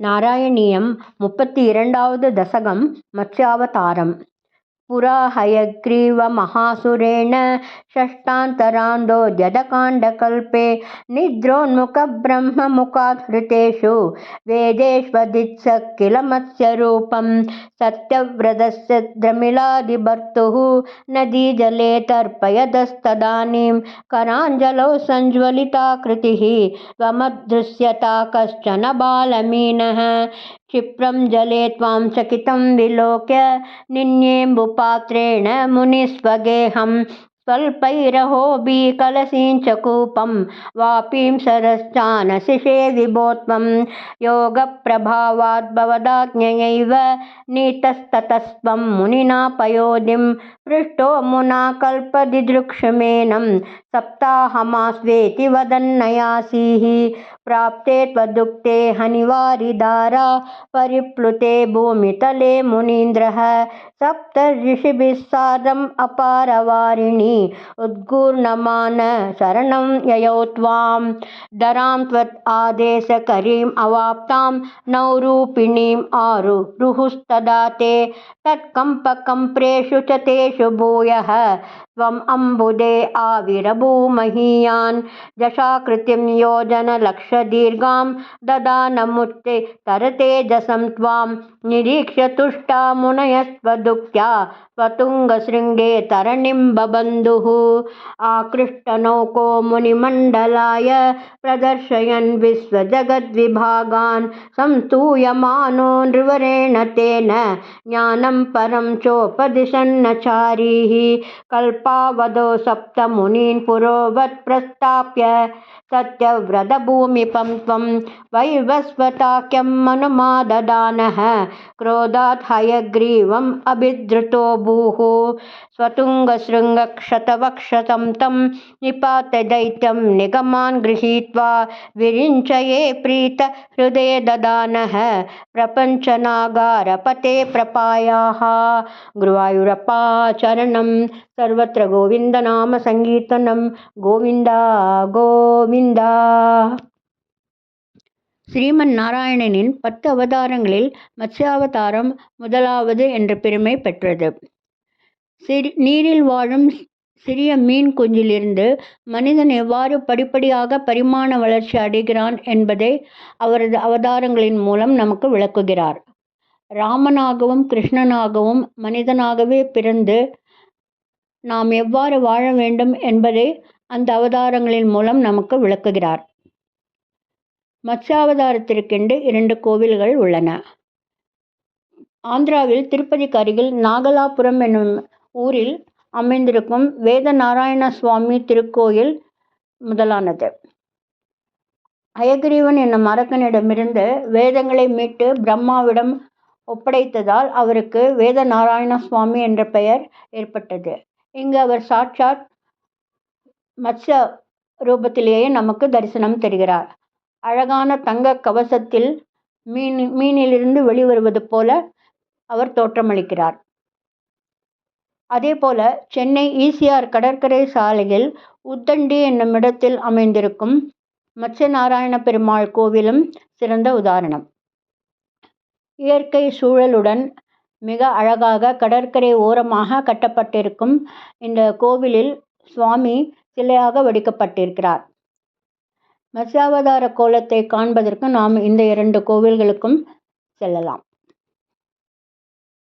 நாராயணியம் முப்பத்தி இரண்டாவது தசகம் மத்ஸ்யாவதாரம் पुरा हयग्रीवमहासुरेण षष्ठान्तरान्दोद्यतकाण्डकल्पे निद्रोन्मुखब्रह्ममुखाधृतेषु वेदेष्वदित्स किल मत्स्यरूपं सत्यव्रतस्य द्रमिलादिभर्तुः नदीजले तर्पयदस्तदानीं कराञ्जलौ सञ्ज्वलिताकृतिः त्वमदृश्यता कश्चन बालमीनः क्षिप्रं जले त्वां चकितं विलोक्य निन्येम्बुपात्रेण मुनिस्वगेहं स्वल्पैरहोबीकलशीं च कूपं वापीं सरश्चानशिषे विभो त्वं योगप्रभावाद्भवदाज्ञयैव नीतस्ततस्त्वं मुनिना पयोधिं पृष्टो मुना कल्पदिदृक्षमेनं सप्ताहमास्वेति वदन्नयासीः प्राप्ते त्वदुक्ते हनिवारिधारा परिप्लुते भूमितले मुनीन्द्रः सप्तऋषिभिः सार्धम् अपारवारिणि உத்கூர்ணமான சரணம் யயோத்வாம் தராம் துவத் ஆதேச கரீம் அவாப்தாம். நௌரூபிணீம் ஆரு ருஹுஸ்ததா தே தற்கம்பகம்பிரேஷு ச தேஷு பூயः त्वम् अम्बुदे आविरभूमहीयान्। जशाकृतिं योजनलक्षदीर्घां ददानमुत्ते तरतेजसं त्वां निरीक्ष्य तुष्टा मुनयस्त्वदुक्त्या स्वतुङ्गशृङ्गे तरणिं बबन्धुः आकृष्टनौको मुनिमण्डलाय प्रदर्शयन् विश्वजगद्विभागान्। संस्तूयमानो नृवरेण तेन ज्ञानं परं चोपदिशन्नचारीः। कल्पावधौ सप्तमुनीन् पुरोवत् प्रस्थाप्य सत्यव्रतभूमिपं त्वं वैवस्वताख्यं मनुमाददानः क्रोधात् हयग्रीवम् अभिद्रुतो भूः स्वतुङ्गशृङ्गक्षतवक्षतं तं निपातदैत्यं निगमान् गृहीत्वा विरिञ्चये प्रीतहृदये ददानः प्रपञ्चनागारपते प्रपायाः। गुरुवायुरपा सर्वत्र गोविन्दनामसङ्कीर्तनं। गोविन्दा, गोविन्द। கோவிந்தா ஸ்ரீமன் நாராயணனின் பத்து அவதாரங்களில் மத்ஸ்யாவதாரம் முதலாவது என்ற பெருமை பெற்றது. சிறி நீரில் வாழும் சிறிய மீன் குஞ்சிலிருந்து மனிதன் எவ்வாறு படிப்படியாக பரிமாண வளர்ச்சி அடைகிறான் என்பதை அவரது அவதாரங்களின் மூலம் நமக்கு விளக்குகிறார். ராமனாகவும் கிருஷ்ணனாகவும் மனிதனாகவே பிறந்து நாம் எவ்வாறு வாழ வேண்டும் என்பதை அந்த அவதாரங்களின் மூலம் நமக்கு விளக்குகிறார். மத்ஸ்யாவதாரத்திற்கென்று இரண்டு கோவில்கள் உள்ளன. ஆந்திராவில் திருப்பதிக்கு அருகில் நாகலாபுரம் என்னும் ஊரில் அமைந்திருக்கும் வேத நாராயண சுவாமி திருக்கோயில் முதலானது. அயகிரீவன் என்னும் அரக்கனிடமிருந்து வேதங்களை மீட்டு பிரம்மாவிடம் ஒப்படைத்ததால் அவருக்கு வேத நாராயண சுவாமி என்ற பெயர் ஏற்பட்டது. இங்கு அவர் சாட்சாத் மத்ஸ்ய ரூபத்திலேயே நமக்கு தரிசனம் தருகிறார். அழகான தங்க கவசத்தில் மீன் மீனிலிருந்து வெளிவருவது போல அவர் தோற்றமளிக்கிறார். அதே போல சென்னை ஈசிஆர் கடற்கரை சாலையில் உத்தண்டி என்னும் இடத்தில் அமைந்திருக்கும் மத்ஸ்யநாராயண பெருமாள் கோவிலும் சிறந்த உதாரணம். இயற்கை சூழலுடன் மிக அழகாக கடற்கரை ஓரமாக கட்டப்பட்டிருக்கும் இந்த கோவிலில் சுவாமி சிலையாக வடிக்கப்பட்டிருக்கிறார். மத்ஸ்யாவதார கோலத்தை காண்பதற்கு நாம் இந்த இரண்டு கோவில்களுக்கும் செல்லலாம்.